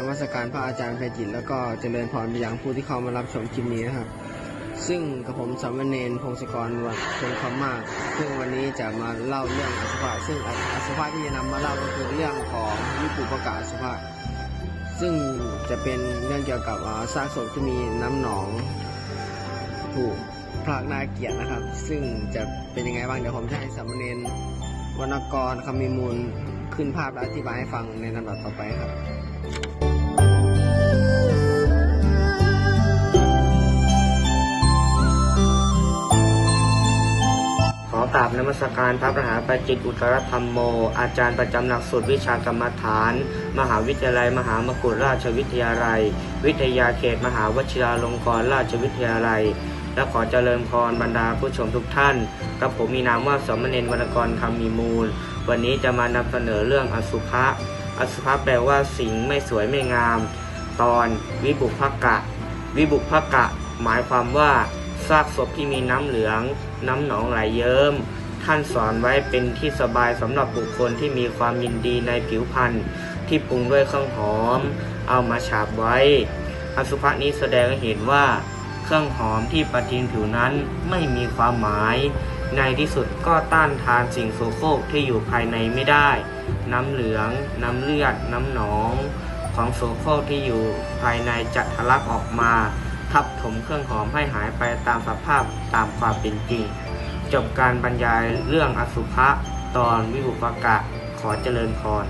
นมัสการพระอาจารย์ไพจิต แล้วก็เจริญพรไปยังผู้ที่เข้ามารับชมคลิปนี้นะครับ ซึ่งกับผมสามเณรพงศกรวัดคงคำมาก ซึ่งวันนี้จะมาเล่าเรื่องอสุภะซึ่งอสุภะที่จะนำมาเล่าก็คือเรื่องของวิปุปกะอสุภะซึ่งจะเป็นเรื่องเกี่ยวกับซากศพที่มีน้ำหนองถูกพรากนาเกียรตินะครับ ซึ่งจะเป็นยังไงบ้างเดี๋ยวผมจะให้สามเณรวรรณกรคำมีมูลขึ้นภาพและอธิบายให้ฟังในลำดับต่อไปครับ ขอกราบนมัสการพระมหาปจิตอุตรธรรมโม อาจารย์ประจำหลักสูตรวิชากรรมฐาน มหาวิทยาลัย มหามกุฏราชวิทยาลัย วิทยาเขต มหาวชิราลงกรณราชวิทยาลัย และขอเจริญพรบรรดาผู้ชมทุกท่าน กับผมมีนามว่าสมณเณรวรรณกรคำมีมูล วันนี้จะมานำเสนอเรื่องอสุภะ อสุภะแปลว่าสิ่งไม่สวยไม่งาม ตอนวิบุพกะ วิบุพกะ หมายความว่าซากศพที่มีน้ำเหลือง น้ำหนองไหลเยิ้มท่านสอนไว้เป็นที่สบายสำหรับบุคคลที่มีความยินดีในผิวพรรณที่ปรุงด้วยเครื่องหอม เอามาฉาบไว้ อสุภะนี้แสดงให้เห็นว่า เครื่องหอมที่ประทินผิวนั้นไม่มีความหมาย ในที่สุดก็ต้านทานสิ่งโสโครกที่อยู่ภายในไม่ได้ น้ำเหลือง น้ำเลือด น้ำหนอง ของโสโครกที่อยู่ภายในจะทะลักออกมา ทับถมเครื่องหอมให้หายไปตามสภาพตามความเป็นจริง จบการบรรยายเรื่องอสุภะตอนวิบุปกะขอเจริญพร